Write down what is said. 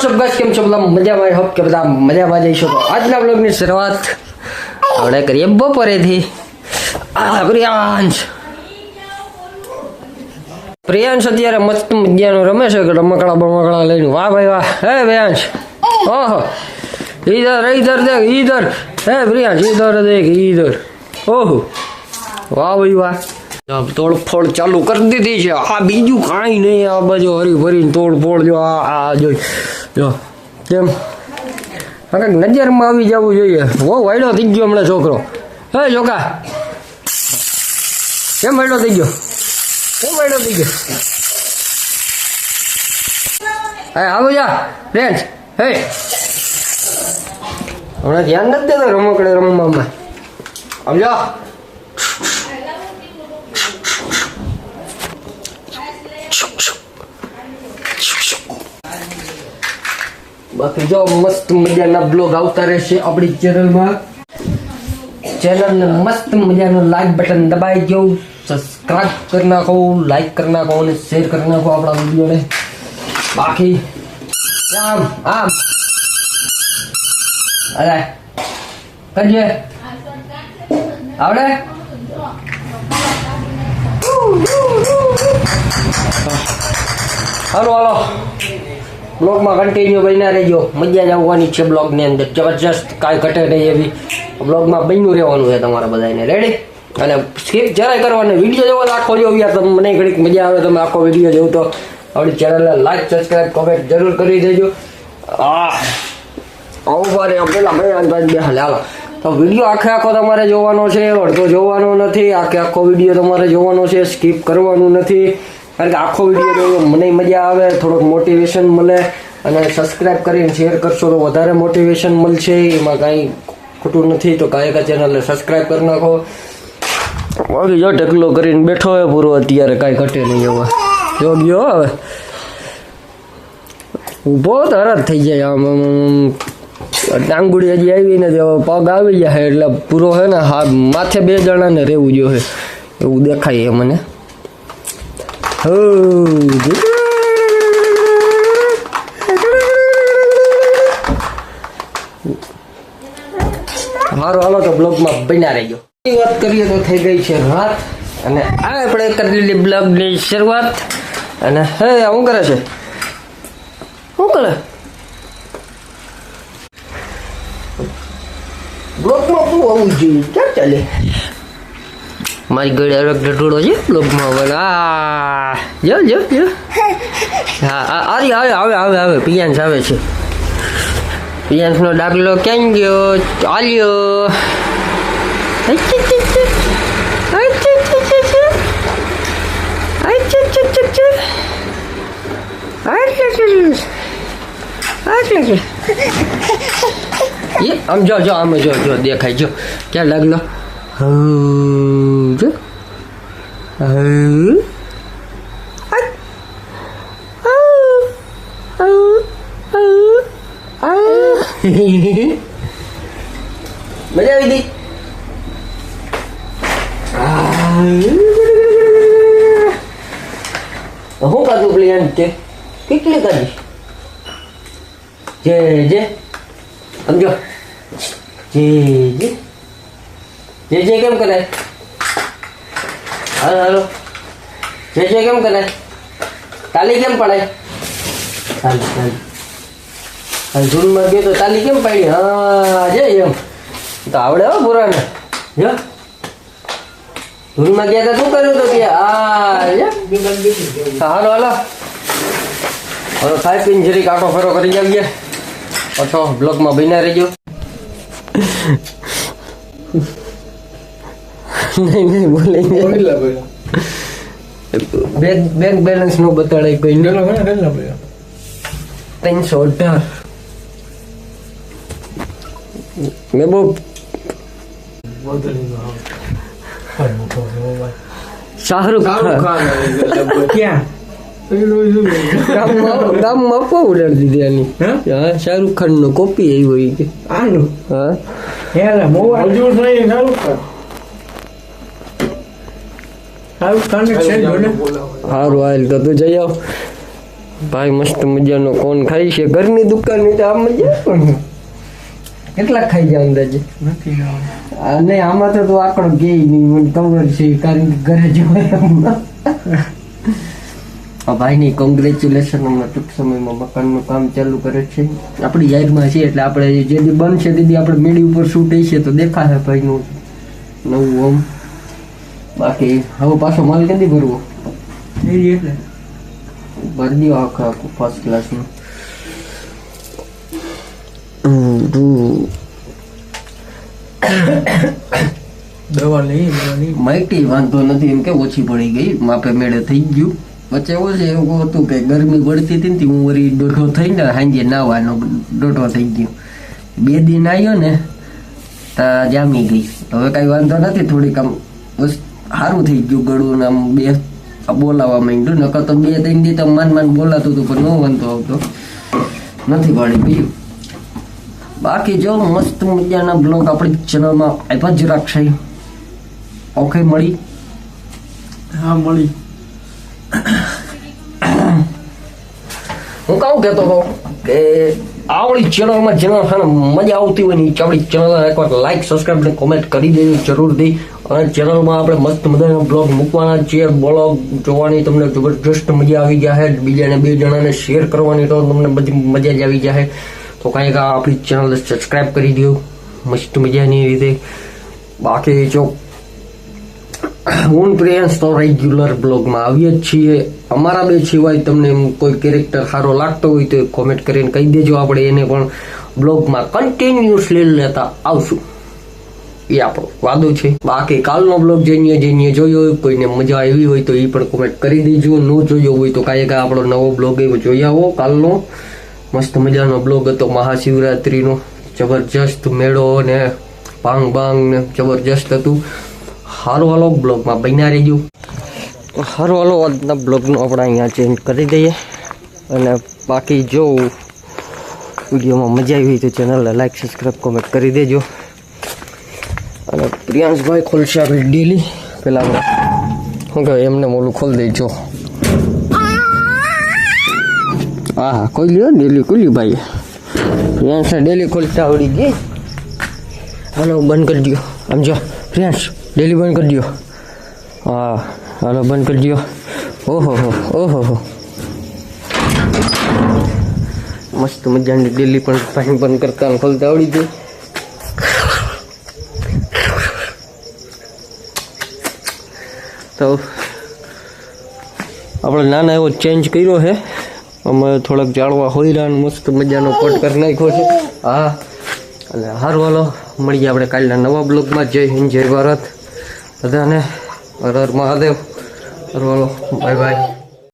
WhatsApp guys કેમ છો બધા મજામાં હોપ કે બધા મજામાં જઈશો તો આજના બ્લોગની શરૂઆત આપણે કરીએ બપોરેથી આ પ્રિયાંશ પ્રિયાંશ અત્યારે મસ્ત મજાનું રમે છે કે રમકડા બમકડા લઈને. વાહ ભાઈ વાહ. હે પ્રિયાંશ. ઓહો. ઈધર ઈધર દેખ, ઈધર. હે પ્રિયાંશ, ઈધર દેખ, ઈધર. ઓહો. વાહ ભાઈ વાહ. તોડફોડ ચાલુ કરી દીધી છે. આ બીજું કાંઈ નહીં, આ બાજુ હરી ભરીને તોડફોડ જો, આ આ જોઈ. જો, કેમ? આ કંઈક નજરમાં આવી જવું જોઈએ. બહુ વાયડો થઈ ગયો હમણાં છોકરો. હે, જોકા. કેમ વાયડો થઈ ગયો? કેમ વાયડો થઈ ગયો? હે આવું જા રેન્જ હે. હમણાં ધ્યાન નથી દેતો રમકડે રમવામાં. આવજો બાકી જો મસ્ત મજાના બ્લોગ આવતા રહેશે આપણી ચેનલમાં ચેનલને મસ્ત મજાનું લાઈક બટન દબાઈ દો સબસ્ક્રાઇબ કરી નાખો લાઈક કરી નાખો અને શેર કરી નાખો આપણા વિડીયોને. બાકી, આમ આમ. અરે, કરીએ? આવડે? હાલો હાલો. બ્લોગમાં કન્ટિન્યુ બન્યા રહેજો. મજા જ આવવાની છે બ્લોગની અંદર. જબરજસ્ત કાંઈ ઘટે નહીં એવી. બ્લોગમાં બન્યું રહેવાનું છે તમારા બધાને રેડી અને સ્કીપ જરાય કરવાને વીડિયો જોવો તો આખો જોવો યાર. તમને મને ઘડીક મજા આવે તમે આખો વીડિયો જોવો તો. આપણી ચેનલને લાઈક સબસ્ક્રાઈબ કોમેન્ટ જરૂર કરી દેજો. આ આવું પારે પેલા ભાઈ બે હાલ હાલો. તો વીડિયો આખે આખો તમારે જોવાનો છે. અડધો જોવાનો નથી. આખે આખો વીડિયો તમારે જોવાનો છે. સ્કીપ કરવાનું નથી. કારણ કે આખો વીડિયો જોયો મને મજા આવે, થોડોક મોટિવેશન મળે અને સબસ્ક્રાઇબ કરીને શેર કરશો તો વધારે મોટિવેશન મળશે. એમાં કાંઈ ખોટું નથી તો કાંઈ ચેનલને સબસ્ક્રાઈબ કરી નાખો. બાકી જો ઢગલો કરીને બેઠો હોય પૂરો, અત્યારે કાંઈ ઘટે નહીં હવે જો ગયો હવે. ઊભો તરત થઈ જાય આમ આમ ડાંગુડી હજી આવી નથી, હવે પગ આવી જાય એટલે પૂરો છે ને, હા, માથે બે જણાને રહેવું જોઈએ. એવું દેખાય મને. મારો હાલો તો બ્લોગમાં બન્યા રહેજો. વાત કરીએ તો થઈ ગઈ છે રાત, અને આ આપણે કરી લીધી બ્લોગની શરૂઆત. અને હે શું કરે છે? શું કરે? બ્લોગમાં શું આવવું જોઈએ? ક્યાં ચાલે? મારી ગળે અરગ ઢોળો છે બ્લોગમાં હવે આ જો જો જો હા આ આરી આવે આવે આવે આવે પિયાન્સ આવે છે પિયાન્સનો દાખલો ક્યાં ગયો ચાલ્યો એ આમ જો જો આમ જો જો દેખાય જો ક્યાં લાગલો હમ, આવ. આવ. આવ. આવ. મજા આવી હું કાધું પ્લેન છે કેટલી કાઢી જે જે સમજો જે જે જે જે કેમ કરાય હાલો હાલો. જે જે કેમ કરાય તાલી કેમ પડાય તાલી તાલી. જૂનમાં ગયો તો તાલી કેમ પાડી? હા જે એમ. તો આવડે હો પુરાને. જો. જૂનમાં ગયા તો શું કર્યું તો કે? આ હાલો હાલો. હવે ખાઈ પીને જરી કાંટો ફેરો કરી આવીએ. પાછો બ્લોગમાં બિના રહેજો. નહીં નહીં બોલે બેંક બેંક બેલેન્સ નો બતાડે કોઈ નહીં. ત્રણસો અઢાર. મેં બહુ શાહરુખ ખાન. ક્યાં? ગામમાં ઉડાડી દીધી આની. હા? શાહરુખ ખાન નો કોપી આવ્યો હોય કે. આનું? હા. હેલા મોવા. હજુ નહીં શાહરુખ ખાન શાહરુખ ખાન ને છે જો ને સારું હાલ તો તું જઈ આવ. ભાઈ મસ્ત મજાનો કોણ ખાય છે. ઘરની દુકાન તો આમ મજા પણ કેટલા ખાઈ જાય અંદાજે? અને આ નહીં આમાં તો તું આકડો કે નહીં. મને ખબર છે કારણ કે ઘરે જવાય આ ભાઈની કોંગ્રેચ્યુલેશન હમણાં ટૂંક સમયમાં મકાનનું કામ ચાલુ કરે છે. આપણી યાદમાં છે એટલે આપણે જે દી બંધ દીદી આપણે મેડી ઉપર શૂટ છે તો દેખાશે ભાઈનું નવું હોમ બાકી હવે પાછો માલ કેદી ભરવો? જ એટલે. ભરી દો આખા આખું ફર્સ્ટ ક્લાસનું દવા લઈ દવા માઇટી વાંધો નથી એમ કે ઓછી પડી ગઈ. માપે મેળે થઈ ગયું. વચ્ચે એવું છે એવું હતું કે ગરમી પડતી હતી ને હું વરી દોઢો થઈને સાંજે નાવાનો દોઢો થઈ ગયો. બે દિન આવ્યો ને તા જામી ગઈ. હવે કાંઈ વાંધો નથી થોડીક આમ સારું થઈ ગયું ગળું આમ બે આ બોલાવા માંડ્યું. નકર તો બે ત્રણ દી તો માન માન બોલાતું હતું પણ ન વાંધો આવતો. નથી પડી બીજું. બાકી જો મસ્ત મજાના બ્લોગ આપણી ચેનલમાં આપ્યા જ રાખશે ઓકે મળી? હા મળી. હું કહું કહેતો કહું કે આવડી ચેનલમાં જેના છે મજા આવતી હોય ને આપણી ચેનલ એકવાર લાઈક સબસ્ક્રાઈબ અને કોમેન્ટ કરી દેજો જરૂરથી. અને ચેનલમાં આપણે મસ્ત મજાના બ્લોગ મૂકવાના છીએ બ્લોગ જોવાની તમને જબરજસ્ત મજા આવી જાય બીજાને બે જણાને શેર કરવાની તો તમને બધી મજા જ આવી જાય તો કાંઈક આપણી ચેનલ સબસ્ક્રાઈબ કરી દો મસ્ત મજાની રીતે. બાકી જો હું પ્રિયંશ તો રેગ્યુલર બ્લોગમાં આવીએ જ છીએ. અમારા બે સિવાય તમને કોઈ કેરેક્ટર સારો લાગતો હોય તો કોમેન્ટ કરીને કહી દેજો. આપણે એને પણ બ્લોગમાં કન્ટિન્યુઅસલી લેતા આવશું. એ આપણો વાદો છે. બાકી કાલનો બ્લોગ જેને જેને જોયો હોય, કોઈને મજા આવી હોય તો એ પણ કોમેન્ટ કરી દેજો. ન જોયો હોય તો કાંઈ કાંઈ આપણો નવો બ્લોગ એવો જોઈ આવો કાલનો. મસ્ત મજાનો બ્લોગ હતો મહાશિવરાત્રિનો. જબરજસ્ત મેળો ને ભાંગ ભાંગ ને જબરજસ્ત હતું. હાલો બ્લોગમાં બન્યા રહેજો. હારો હાલો આજના બ્લોગનું આપણે અહીંયા ચેન્જ કરી દઈએ. અને બાકી જો વિડીયોમાં મજા આવી હોય તો ચેનલને લાઈક સબસ્ક્રાઈબ કોમેન્ટ કરી દેજો. અને પ્રિયાંશભાઈ ખોલશે આપણે ડેલી આપણે શું કહેવાય એમને મોલું ખોલી દેજો હા હા કોઈ લ્યો ડેલી ખુલ્યું ભાઈ પ્રિયાંશ ડેલી ખોલતા આવડી ગઈ. હાલો, બંધ કરી દો આમ જો, પ્રિયાંશ. ડેલી બંધ કરી દો હા, હાલો, બંધ કરી દો ઓહો હો ઓહો હો મસ્ત મજાની ડેલી પણ પાણી બંધ કરતા ખોલતા આવડી ગઈ તો આપણે નાના એવો ચેન્જ કર્યો છે. અમે થોડાક જાળવા હોઈરા મસ્ત મજાનો કટ કરી નાખ્યો છે. હા, અને હારું હાલો, મળીએ આપણે કાલના નવા બ્લોગમાં જય હિન્દ, જય ભારત. બધાને હર હર મહાદેવ. હારું હાલો બાય બાય.